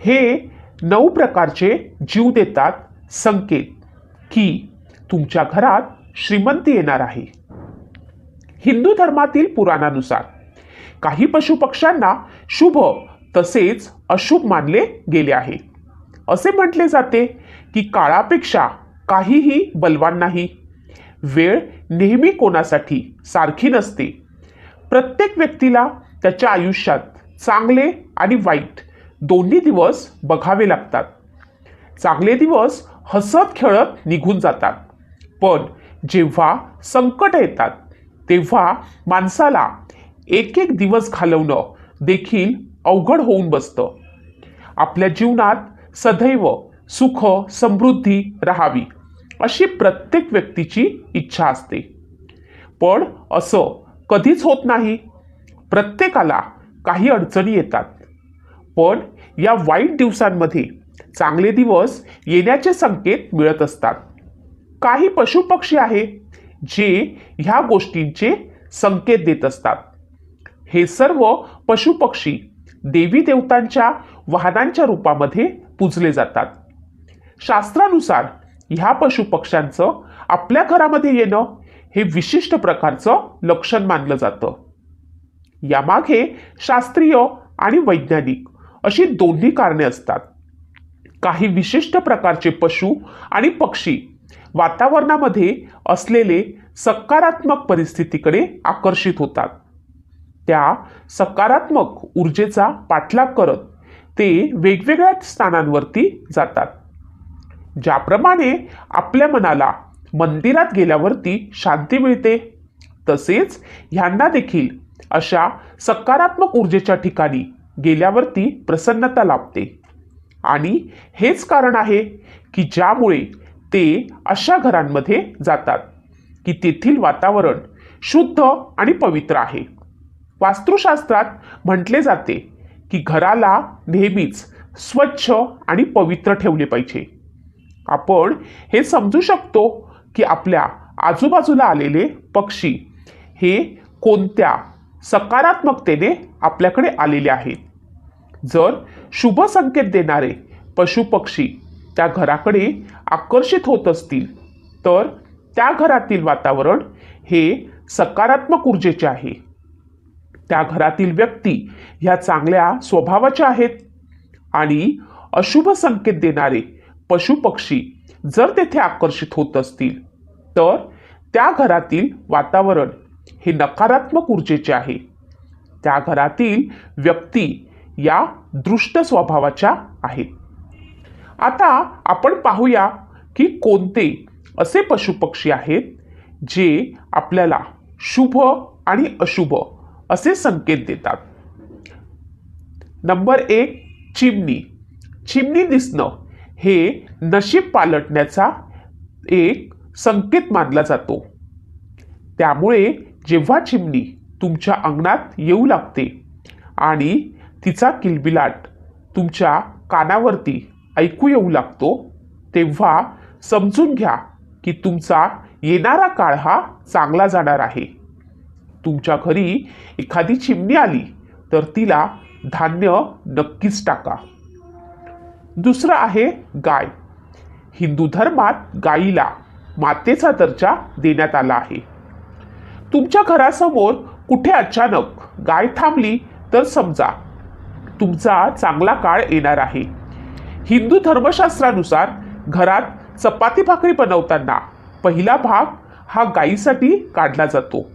हे नऊ प्रकारचे जीव देतात संकेत की तुमच्या घरात श्रीमंती येणार आहे. हिंदू धर्मातील पुराणानुसार काही पशुपक्ष्यांना शुभ तसेच अशुभ मानले गेले आहे. असे म्हटले जाते की काळापेक्षा काहीही बलवान नाही. वेळ नेहमी कोणासाठी सारखी नसते. प्रत्येक व्यक्तीला त्याच्या आयुष्यात चांगले आणि वाईट दोन्ही दिवस बघावे लागतात. चांगले दिवस हसत खेळत निघून जातात. पण जेव्हा संकट येतात तेव्हा माणसाला एक एक दिवस घालवणं देखील अवघड होऊन बसतं. आपल्या जीवनात सदैव सुख समृद्धी राहावी अशी प्रत्येक व्यक्तीची इच्छा असते. पण असं कधीच होत नाही. प्रत्येकाला काही अडचणी येतात. पण या वाईट दिवसांमध्ये चांगले दिवस येण्याचे संकेत मिळत असतात. काही पशुपक्षी आहे जे ह्या गोष्टींचे संकेत देत असतात. हे सर्व पशुपक्षी देवी देवतांच्या वाहनांच्या रूपामध्ये पूजले जातात. शास्त्रानुसार ह्या पशुपक्ष्यांचं आपल्या घरामध्ये येणं हे विशिष्ट प्रकारचं लक्षण मानलं जातं. यामागे शास्त्रीय आणि वैज्ञानिक अशी दोन्ही कारणे असतात. काही विशिष्ट प्रकारचे पशु आणि पक्षी वातावरणामध्ये असलेले सकारात्मक परिस्थितीकडे आकर्षित होतात. त्या सकारात्मक ऊर्जेचा पाठलाग करत ते वेगवेगळ्या स्थानांवरती जातात. ज्याप्रमाणे आपल्या मनाला मंदिरात गेल्यावरती शांती मिळते तसेच ह्यांना देखील अशा सकारात्मक ऊर्जेच्या ठिकाणी गेल्यावरती प्रसन्नता लाभते. आणि हेच कारण आहे की ज्यामुळे ते अशा घरांमध्ये जातात की तेथील वातावरण शुद्ध आणि पवित्र आहे. वास्तुशास्त्रात म्हटले जाते की घराला नेहमीच स्वच्छ आणि पवित्र ठेवले पाहिजे. आपण हे समजू शकतो की आपल्या आजूबाजूला आलेले पक्षी हे कोणत्या सकारात्मकतेने आपल्याकडे आलेले आहेत. जर शुभ संकेत देणारे पशुपक्षी त्या घराकडे आकर्षित होत असतील तर त्या घरातील वातावरण हे सकारात्मक ऊर्जेचे आहे. त्या घरातील व्यक्ती ह्या चांगल्या स्वभावाच्या आहेत आणि अशुभ संकेत देणारे पशुपक्षी जर तेथे आकर्षित होत असतील तर त्या घरातील वातावरण हे नकारात्मक ऊर्जेचे आहे. त्या घरातील व्यक्ती या दृष्ट स्वभावाच्या आहेत. आता आपण पाहूया की कोणते असे पशुपक्षी आहेत जे आपल्याला शुभ आणि अशुभ असे संकेत देतात. नंबर एक चिमणी. चिमणी दिसणं हे नशीब पालटण्याचा एक संकेत मानला जातो. त्यामुळे जेव्हा चिमणी तुमच्या अंगणात येऊ लागते आणि तिचा किलबिलाट तुमच्या कानावरती ऐकू येऊ लागतो तेव्हा समजून घ्या की तुमचा येणारा काळ हा चांगला जाणार आहे. तुमच्या घरी एखादी चिमणी आली तर तिला धान्य नक्कीच टाका. दुसरं आहे गाय. हिंदू धर्मात गायीला मातेचा दर्जा देण्यात आला आहे. तुमच्या घरासमोर कुठे अचानक गाय थांबली तर समजा तुमचा चांगला काळ येणार आहे. हिंदू धर्मशास्त्रानुसार घरात चपाती भाकरी बनवताना पहिला भाग हा गायीसाठी काढला जातो.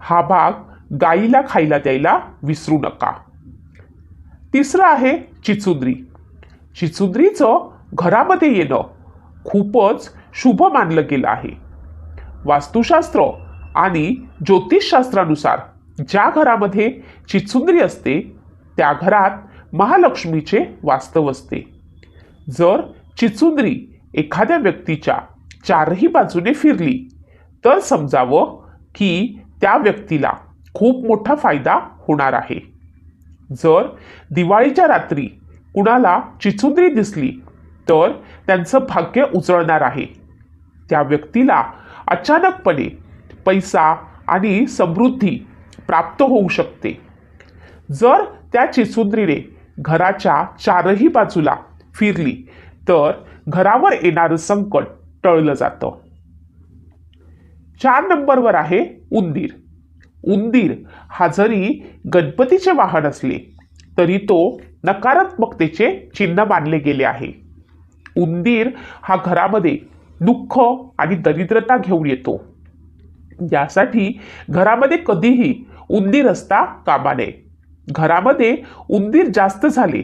हा भाग गायीला खायला द्यायला विसरू नका. तिसरं आहे चिचुंद्री. चिचुंद्रीचं घरामध्ये येणं खूपच शुभ मानलं गेलं आहे. वास्तुशास्त्र आणि ज्योतिषशास्त्रानुसार ज्या घरामध्ये चिचुंद्री असते त्या घरात महालक्ष्मीचे वास्तव असते. जर चिचुंद्री एखाद्या व्यक्तीच्या चारही बाजूने फिरली तर समजावं की त्या व्यक्तीला खूप मोठा फायदा होणार आहे. जर दिवाळीच्या रात्री कुणाला चिचुंद्री दिसली तर त्यांचं भाग्य उजळणार आहे. त्या व्यक्तीला अचानकपणे पैसा आणि समृद्धी प्राप्त होऊ शकते. जर त्या चिसुंद्रीने घराच्या चारही बाजूला फिरली तर घरावर येणारं संकट टळलं जातं. चार नंबरवर आहे उंदीर. उंदीर हा जरी गणपतीचे वाहन असले तरी तो नकारात्मकतेचे चिन्ह मानले गेले आहे. उंदीर हा घरामध्ये दुःख आणि दरिद्रता घेऊन येतो. यासाठी घरामध्ये कधीही उंदीर असता कामा नये घरामध्ये उंदीर जास्त झाले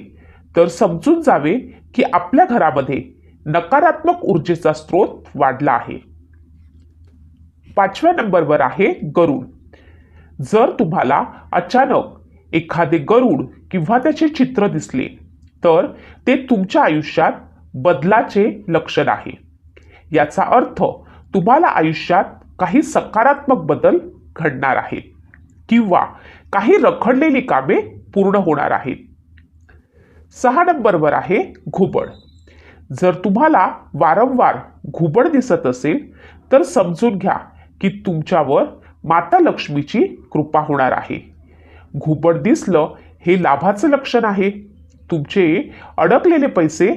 तर समजून जावे की आपल्या घरामध्ये नकारात्मक ऊर्जेचा स्रोत वाढला आहे. पाचव्या नंबरवर आहे गरुड. जर तुम्हाला अचानक एखादे गरुड किंवा त्याचे चित्र दिसले तर ते तुमच्या आयुष्यात बदलाचे लक्षण आहे. याचा अर्थ तुम्हाला आयुष्यात काही सकारात्मक बदल घडणार आहेत किंवा काही रखडलेली कामे पूर्ण होणार आहेत. सहा नंबरवर आहे घुबड. जर तुम्हाला वारंवार घुबड दिसत असेल तर समजून घ्या की तुमच्यावर माता लक्ष्मीची कृपा होणार आहे. घुबड दिसलं हे लाभाचं लक्षण आहे. तुमचे अडकलेले पैसे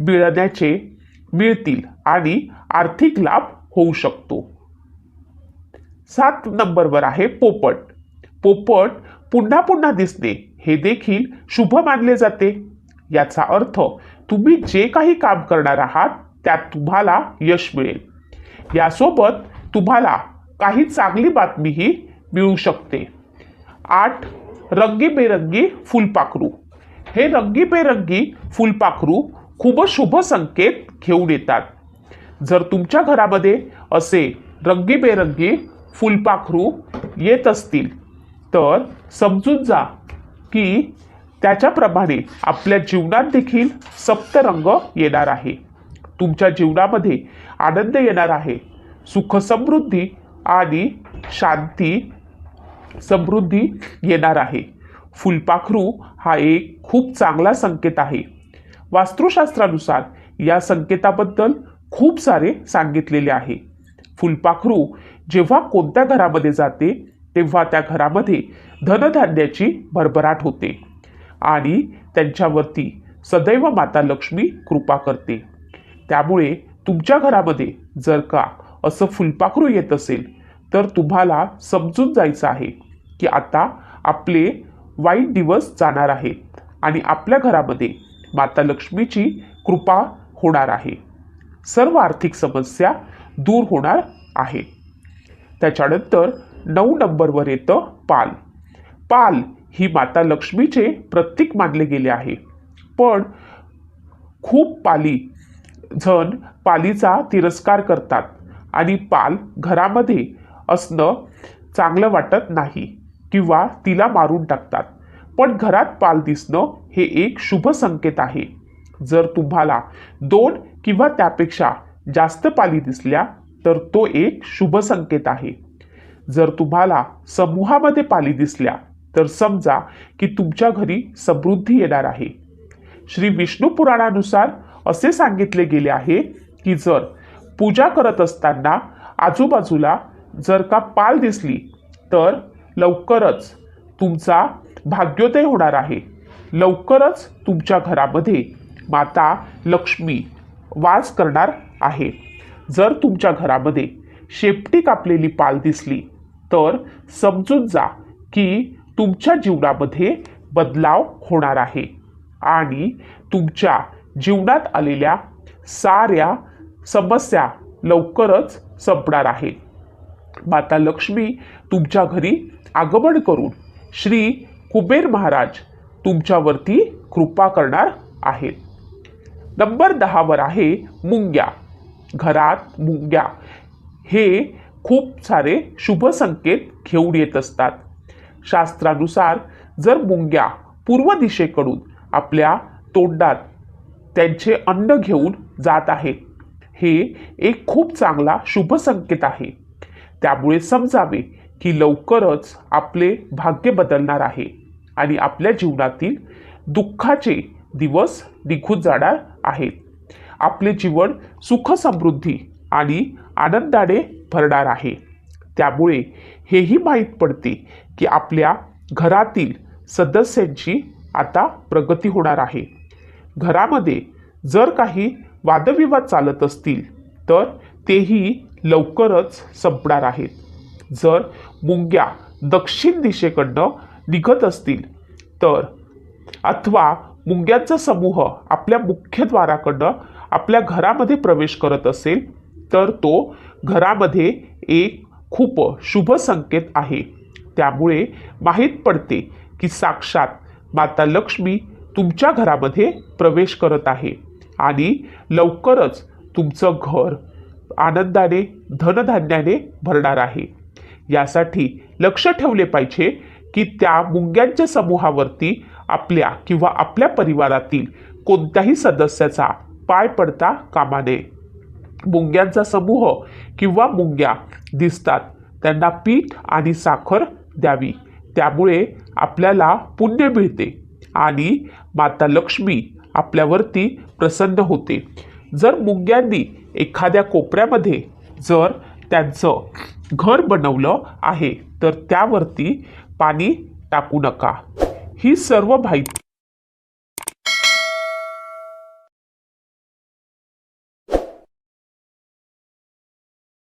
मिळण्याचे मिळतील आणि आर्थिक लाभ होऊ शकतो. सात नंबरवर आहे पोपट. पोपट पुन्हा पुन्हा दिसणे हे देखील शुभ मानले जाते. याचा अर्थ तुम्ही जे काही काम करणार आहात त्यात तुम्हाला यश मिळेल. यासोबत तुम्हाला काही चांगली बातमीही मिळू शकते. आठ रंगीबेरंगी फुलपाखरू हे रंगीबेरंगी फुलपाखरू खूप शुभ संकेत घेऊन येतात. जर तुमच्या घरामध्ये असे रंगीबेरंगी फुलपाखरू येत असतील तर समजून जा की त्याच्याप्रमाणे आपल्या जीवनात देखील सप्तरंग येणार आहे. तुमच्या जीवनामध्ये आनंद येणार आहे. सुख समृद्धी आणि शांती समृद्धी येणार आहे. फुलपाखरू हा एक खूप चांगला संकेत आहे. वास्तुशास्त्रानुसार या संकेताबद्दल खूप सारे सांगितलेले आहे. फुलपाखरू जेव्हा कोणत्या घरामध्ये जाते तेव्हा त्या घरामध्ये धनधान्याची भरभराट होते आणि त्यांच्यावरती सदैव माता लक्ष्मी कृपा करते. त्यामुळे तुमच्या घरामध्ये जर का असं फुलपाखरू येत असेल तर तुम्हाला समजून जायचं आहे की आता आपले वाईट दिवस जाणार आहेत आणि आपल्या घरामध्ये माता लक्ष्मीची कृपा होणार आहे. सर्व आर्थिक समस्या दूर होणार आहे त्याच्यानंतर नऊ नंबरवर येतं पाल. पाल ही माता लक्ष्मीचे प्रतीक मानले गेले आहे. पण खूप पाली जण पालीचा तिरस्कार करतात आणि पाल घरामध्ये असणं चांगलं वाटत नाही किंवा तिला मारून टाकतात. पण घरात पाल दिसणं हे एक शुभ संकेत आहे. जर तुम्हाला दोन किंवा त्यापेक्षा जास्त पाली दिसल्या तर तो एक शुभ संकेत आहे. जर तुम्हाला समूहामध्ये पाली दिसल्या तर समजा की तुमच्या घरी समृद्धी येणार आहे. श्री विष्णू पुराणानुसार असे सांगितले गेले आहे की जर पूजा करत असताना आजूबाजूला जर का पाल दिसली तर लवकरच तुमचा भाग्योदय होणार आहे. लवकरच तुमच्या घरामध्ये माता लक्ष्मी वास करणार आहे. जर तुमच्या घरामध्ये शेपटी कापलेली पाल दिसली तर समजून जा की तुमच्या जीवनामध्ये बदलाव होणार आहे आणि तुमच्या जीवनात आलेल्या साऱ्या समस्या लवकरच संपणार आहे माता लक्ष्मी तुमच्या घरी आगमन करून श्री कुबेर महाराज तुमच्यावरती कृपा करणार आहेत. नंबर दहावर आहे मुंग्या. घरात मुंग्या. हे खूप सारे शुभ संकेत घेऊन येत असतात. शास्त्रानुसार जर मुंग्या पूर्व दिशेकडून आपल्या तोंडात त्यांचे अन्न घेऊन जात आहेत हे एक खूप चांगला शुभ संकेत आहे. त्यामुळे समजावे की लवकरच आपले भाग्य बदलणार आहे आणि आपल्या जीवनातील दुःखाचे दिवस निघून जाणार आहेत. आपले जीवन सुख समृद्धी आणि आनंदाने भरणार आहे. त्यामुळे हेही माहीत पडते की आपल्या घरातील सदस्यांची आता प्रगती होणार आहे. घरामध्ये जर काही वादविवाद चालत असतील तर तेही लवकरच संपणार आहेत. जर मुंग्या दक्षिण दिशेकडनं निघत असतील तर अथवा मुंग्यांचा समूह आपल्या मुख्यद्वाराकडं आपल्या घरामध्ये प्रवेश करत असेल तर तो घरामध्ये एक खूप शुभ संकेत आहे. त्यामुळे माहीत पडते की साक्षात माता लक्ष्मी तुमच्या घरामध्ये प्रवेश करत आहे आणि लवकरच तुमचं घर आनंदाने धनधान्याने भरणार आहे. यासाठी लक्ष ठेवले पाहिजे की त्या मुंग्यांच्या समूहावरती आपल्या किंवा आपल्या परिवारातील कोणत्याही सदस्याचा पाय पडता कामा नये. मुंग्यांचा समूह किंवा मुंग्या दिसतात. त्यांना पीठ आणि साखर द्यावी. त्यामुळे आपल्याला पुण्य मिळते आणि माता लक्ष्मी आपल्यावरती प्रसन्न होते. जर मुंग्यांनी एखाद्या कोपऱ्यामध्ये जर त्यांचं घर बनवलं आहे तर त्यावरती पाणी टाकू नका. ही सर्व माहिती